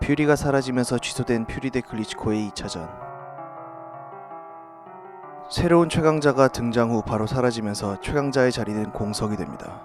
퓨리가 사라지면서 취소된 퓨리 대 클리치코의 2차전. 새로운 최강자가 등장 후 바로 사라지면서 최강자의 자리는 공석이 됩니다.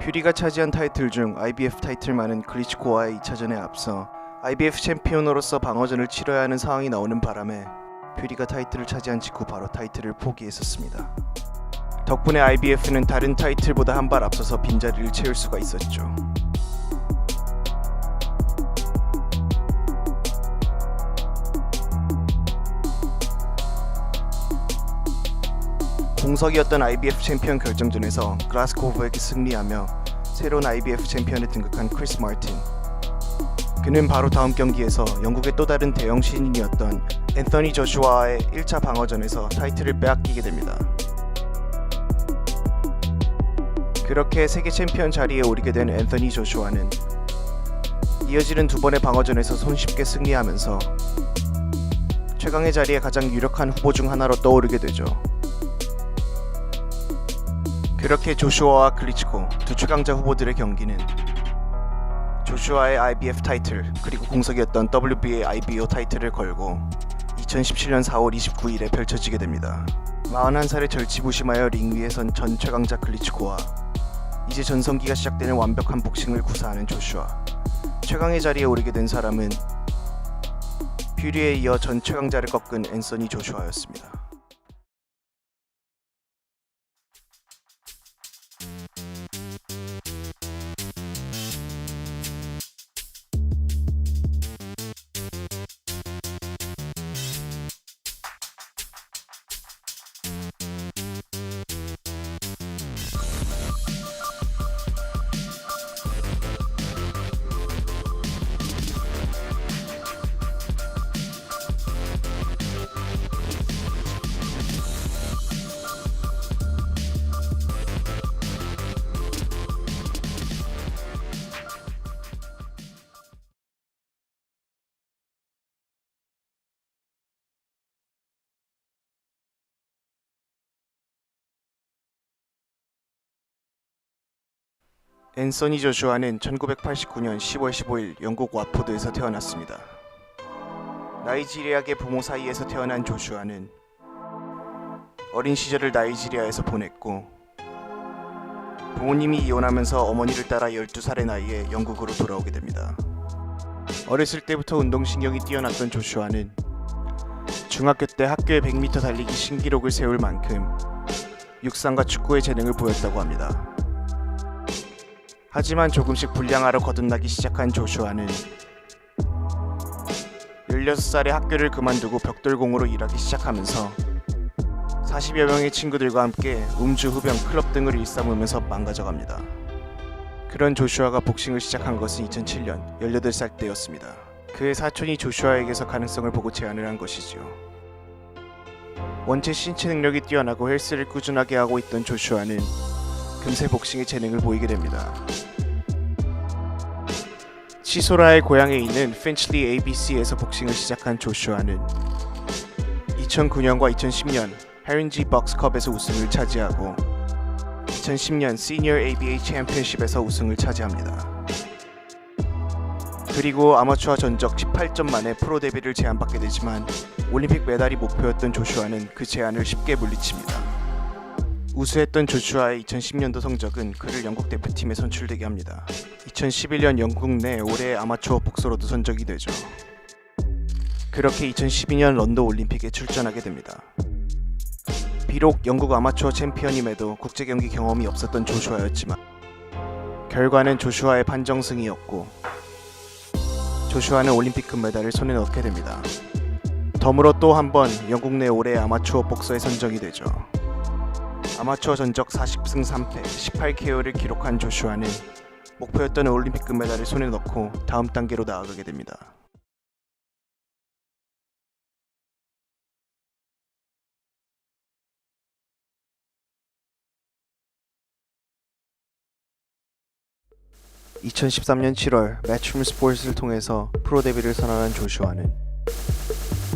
퓨리가 차지한 타이틀 중 IBF 타이틀만은 클리치코와의 2차전에 앞서 IBF 챔피언으로서 방어전을 치러야 하는 상황이 나오는 바람에 퓨리가 타이틀을 차지한 직후 바로 타이틀을 포기했었습니다. 덕분에 IBF는 다른 타이틀보다 한 발 앞서서 빈자리를 채울 수가 있었죠. 공석이었던 IBF 챔피언 결정전에서 글라스코브에게 승리하며 새로운 IBF 챔피언에 등극한 크리스 마틴. 그는 바로 다음 경기에서 영국의 또 다른 대형 신인이었던 앤서니 조슈아의 1차 방어전에서 타이틀을 빼앗기게 됩니다. 그렇게 세계 챔피언 자리에 오르게 된 앤서니 조슈아는 이어지는 두 번의 방어전에서 손쉽게 승리하면서 최강의 자리에 가장 유력한 후보 중 하나로 떠오르게 되죠. 그렇게 조슈아와 클리치코 두 최강자 후보들의 경기는 조슈아의 IBF 타이틀 그리고 공석이었던 WBA IBO 타이틀을 걸고 2017년 4월 29일에 펼쳐지게 됩니다. 41살의 절치부심하여 링 위에 선 전 최강자 클리치코와 이제 전성기가 시작되는 완벽한 복싱을 구사하는 조슈아 최강의 자리에 오르게 된 사람은 퓨리에 이어 전 최강자를 꺾은 앤서니 조슈아였습니다. 앤서니 조슈아는 1989년 10월 15일 영국 와포드에서 태어났습니다. 나이지리아계 부모 사이에서 태어난 조슈아는 어린 시절을 나이지리아에서 보냈고 부모님이 이혼하면서 어머니를 따라 12살의 나이에 영국으로 돌아오게 됩니다. 어렸을 때부터 운동신경이 뛰어났던 조슈아는 중학교 때 학교에 100m 달리기 신기록을 세울 만큼 육상과 축구의 재능을 보였다고 합니다. 하지만 조금씩 불량하러 거듭나기 시작한 조슈아는 16살에 학교를 그만두고 벽돌공으로 일하기 시작하면서 40여 명의 친구들과 함께 음주, 흡연, 클럽 등을 일삼으면서 망가져갑니다. 그런 조슈아가 복싱을 시작한 것은 2007년 18살 때였습니다. 그의 사촌이 조슈아에게서 가능성을 보고 제안을 한 것이지요. 원체 신체 능력이 뛰어나고 헬스를 꾸준하게 하고 있던 조슈아는 금세 복싱의 재능을 보이게 됩니다. 치소라의 고향에 있는 핀чл리 ABC에서 복싱을 시작한 조슈아는 2009년과 2010년 헤린지 박스컵에서 우승을 차지하고 2010년 시니어 ABA 챔피언십에서 우승을 차지합니다. 그리고 아마추어 전적 18점 만에 프로 데뷔를 제안받게 되지만 올림픽 메달이 목표였던 조슈아는 그 제안을 쉽게 물리칩니다. 우수했던 조슈아의 2010년도 성적은 그를 영국 대표팀에 선출되게 합니다. 2011년 영국 내 올해의 아마추어 복서로도 선정이 되죠. 그렇게 2012년 런던 올림픽에 출전하게 됩니다. 비록 영국 아마추어 챔피언임에도 국제 경기 경험이 없었던 조슈아였지만 결과는 조슈아의 판정승이었고 조슈아는 올림픽 금메달을 손에 넣게 됩니다. 덤으로 또 한 번 영국 내 올해의 아마추어 복서에 선정이 되죠. 아마추어 전적 40승 3패 18KO를 기록한 조슈아는 목표였던 올림픽 금메달을 손에 넣고 다음 단계로 나아가게 됩니다. (2013년 7월) 매춤 스포츠를 통해서 프로 데뷔를 선언한 조슈아는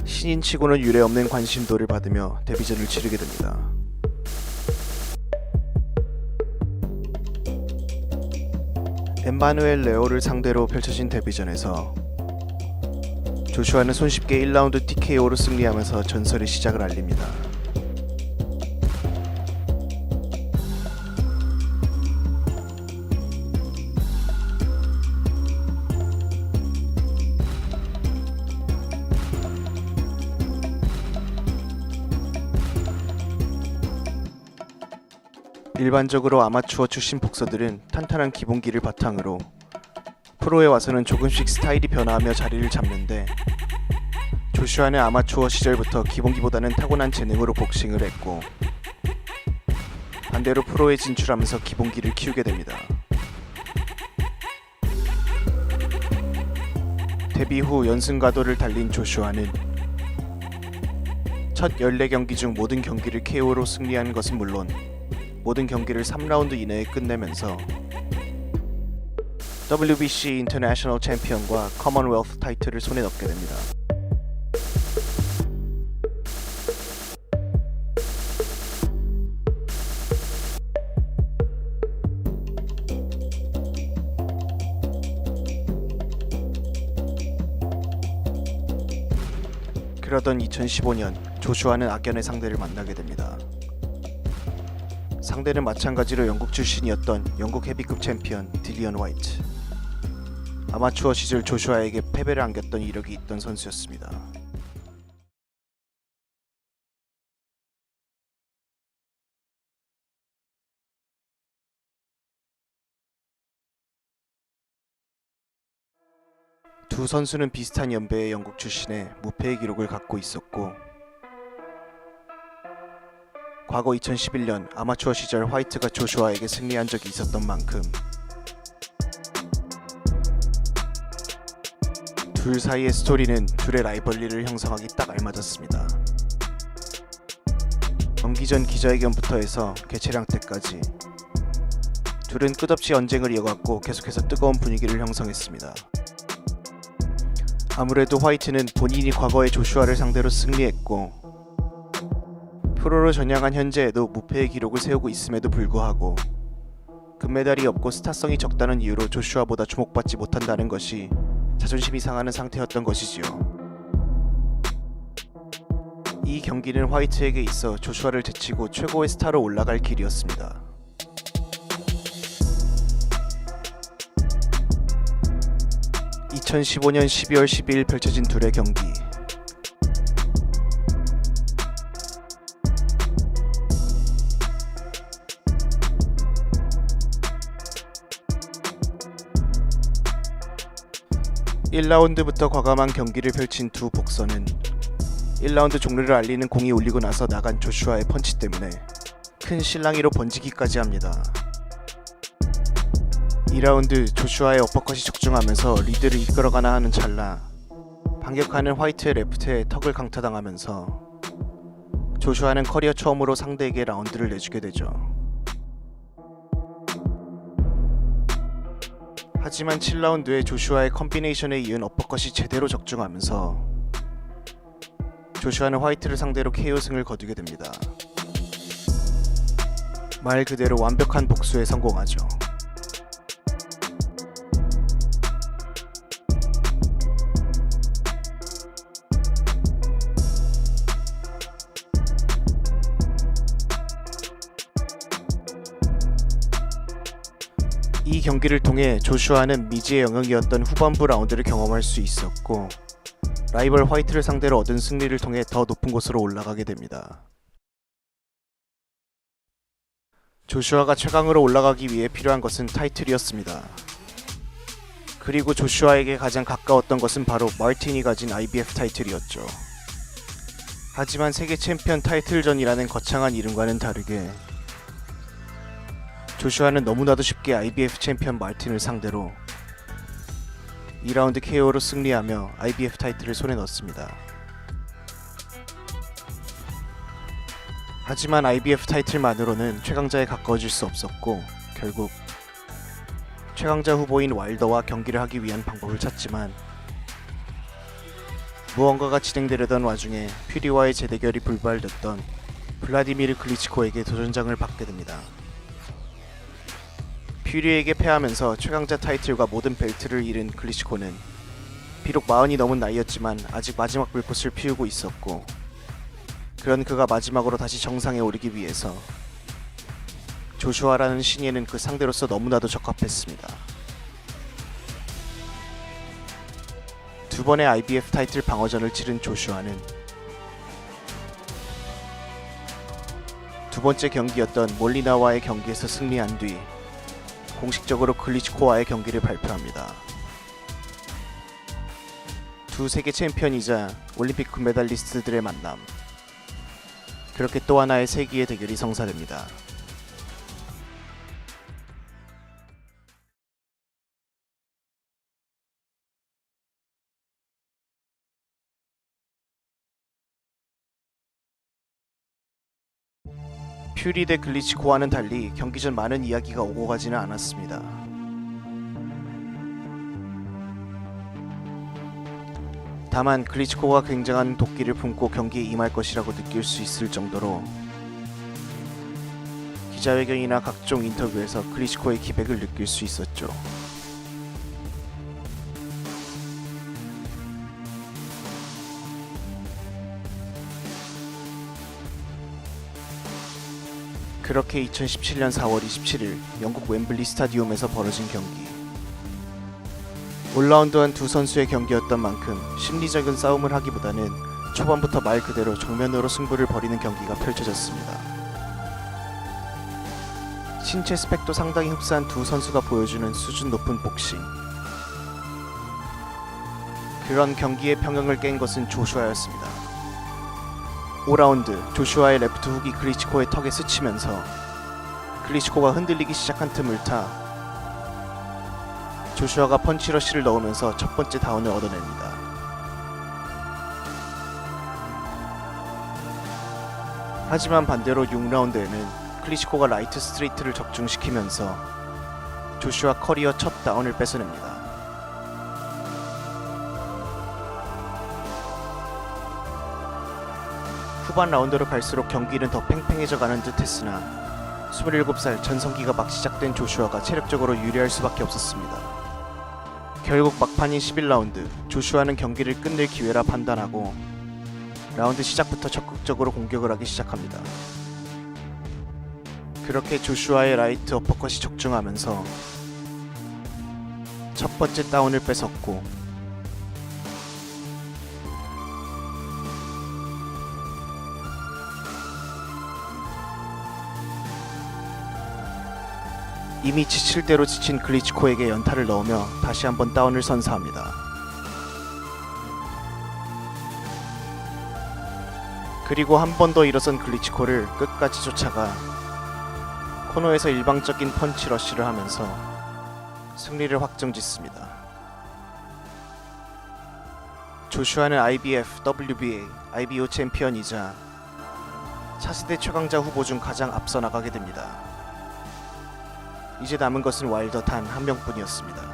신인치고는 유례없는 관심도를 받으며 데뷔전을 치르게 됩니다. 엠마누엘 레오를 상대로 펼쳐진 데뷔전에서 조슈아는 손쉽게 1라운드 TKO로 승리하면서 전설의 시작을 알립니다. 일반적으로 아마추어 출신 복서들은 탄탄한 기본기를 바탕으로 프로에 와서는 조금씩 스타일이 변화하며 자리를 잡는데 조슈아는 아마추어 시절부터 기본기보다는 타고난 재능으로 복싱을 했고 반대로 프로에 진출하면서 기본기를 키우게 됩니다. 데뷔 후 연승 가도를 달린 조슈아는 첫 14경기 중 모든 경기를 KO로 승리한 것은 물론 모든 경기를 3라운드 이내에 끝내면서 WBC 인터내셔널 챔피언과 커먼웰스 타이틀을 손에 넣게 됩니다. 그러던 2015년 조슈아는 악연의 상대를 만나게 됩니다. 상대는 마찬가지로 영국 출신이었던 영국 헤비급 챔피언 딜리언 화이트. 아마추어 시절 조슈아에게 패배를 안겼던 이력이 있던 선수였습니다. 두 선수는 비슷한 연배의 영국 출신의 무패의 기록을 갖고 있었고 과거 2011년 아마추어 시절 화이트가 조슈아에게 승리한 적이 있었던 만큼 둘 사이의 스토리는 둘의 라이벌리를 형성하기 딱 알맞았습니다. 경기 전 기자회견부터 해서 개최량 때까지 둘은 끝없이 언쟁을 이어갔고 계속해서 뜨거운 분위기를 형성했습니다. 아무래도 화이트는 본인이 과거의 조슈아를 상대로 승리했고 프로로 전향한 현재에도 무패의 기록을 세우고 있음에도 불구하고 금메달이 없고 스타성이 적다는 이유로 조슈아보다 주목받지 못한다는 것이 자존심이 상하는 상태였던 것이지요. 이 경기는 화이트에게 있어 조슈아를 제치고 최고의 스타로 올라갈 길이었습니다. (2015년 12월 12일) 펼쳐진 둘의 경기 (1라운드부터) 과감한 경기를 펼친 두 복서는 1라운드 종료를 알리는 공이 울리고 나서 나간 조슈아의 펀치 때문에 큰 실랑이로 번지기까지 합니다. 2라운드 조슈아의 어퍼컷이 적중하면서 리드를 이끌어가나 하는 찰나 반격하는 화이트의 레프트에 턱을 강타당하면서 조슈아는 커리어 처음으로 상대에게 라운드를 내주게 되죠. 하지만 7라운드에 조슈아의 컴비네이션에 이은 어퍼컷이 제대로 적중하면서 조슈아는 화이트를 상대로 KO 승을 거두게 됩니다. 말 그대로 완벽한 복수에 성공하죠. 경기를 통해 조슈아는 미지의 영역이었던 후반부 라운드를 경험할 수 있었고 라이벌 화이트를 상대로 얻은 승리를 통해 더 높은 곳으로 올라가게 됩니다. 조슈아가 최강으로 올라가기 위해 필요한 것은 타이틀이었습니다. 그리고 조슈아에게 가장 가까웠던 것은 바로 마르틴이 가진 IBF 타이틀이었죠. 하지만 세계 챔피언 타이틀전이라는 거창한 이름과는 다르게 조슈아는 너무나도 쉽게 IBF 챔피언 마르틴을 상대로 2라운드 KO로 승리하며 IBF 타이틀을 손에 넣었습니다. 하지만 IBF 타이틀만으로는 최강자에 가까워질 수 없었고 결국 최강자 후보인 와일더와 경기를 하기 위한 방법을 찾지만 무언가가 진행되려던 와중에 퓨리와의 재대결이 불발됐던 블라디미르 클리치코에게 도전장을 받게 됩니다. 퓨리에게 패하면서 최강자 타이틀과 모든 벨트를 잃은 클리치코는 비록 마흔이 넘은 나이였지만 아직 마지막 불꽃을 피우고 있었고 그런 그가 마지막으로 다시 정상에 오르기 위해서 조슈아라는 신예는 그 상대로서 너무나도 적합했습니다. 두 번의 IBF 타이틀 방어전을 치른 조슈아는 두 번째 경기였던 몰리나와의 경기에서 승리한 뒤 공식적으로 클리치코와의 경기를 발표합니다. 두 세계 챔피언이자 올림픽 금메달리스트들의 만남. 그렇게 또 하나의 세기의 대결이 성사됩니다. 퓨리 대 글리치코와는 달리 경기 전 많은 이야기가 오고 가지는 않았습니다. 다만 글리치코가 굉장한 도끼를 품고 경기에 임할 것이라고 느낄 수 있을 정도로 기자회견이나 각종 인터뷰에서 클리치코의 기백을 느낄 수 있었죠. 그렇게 2017년 4월 27일 영국 웸블리 스타디움에서 벌어진 경기. 올라운드한 두 선수의 경기였던 만큼 심리적인 싸움을 하기보다는 초반부터 말 그대로 정면으로 승부를 벌이는 경기가 펼쳐졌습니다. 신체 스펙도 상당히 흡사한 두 선수가 보여주는 수준 높은 복싱. 그런 경기의 평형을 깬 것은 조슈아였습니다. 5라운드 조슈아의 레프트 훅이 클리치코의 턱에 스치면서 클리치코가 흔들리기 시작한 틈을 타 조슈아가 펀치러쉬를 넣으면서 첫 번째 다운을 얻어냅니다. 하지만 반대로 6라운드에는 클리치코가 라이트 스트레이트를 적중시키면서 조슈아 커리어 첫 다운을 뺏어냅니다. 후반 라운드로 갈수록 경기는 더 팽팽해져 가는 듯 했으나 27살 전성기가 막 시작된 조슈아가 체력적으로 유리할 수밖에 없었습니다. 결국 막판인 11라운드 조슈아는 경기를 끝낼 기회라 판단하고 라운드 시작부터 적극적으로 공격을 하기 시작합니다. 그렇게 조슈아의 라이트 어퍼컷이 적중하면서 첫 번째 다운을 뺏었고 이미 지칠 대로 지친 클리치코에게 연타를 넣으며 다시 한번 다운을 선사합니다. 그리고 한 번 더 일어선 클리치코를 끝까지 쫓아가 코너에서 일방적인 펀치 러쉬를 하면서 승리를 확정짓습니다. 조슈아는 IBF, WBA, IBO 챔피언이자 차세대 최강자 후보 중 가장 앞서 나가게 됩니다. 이제 남은 것은 와일더 단 한 명뿐이었습니다.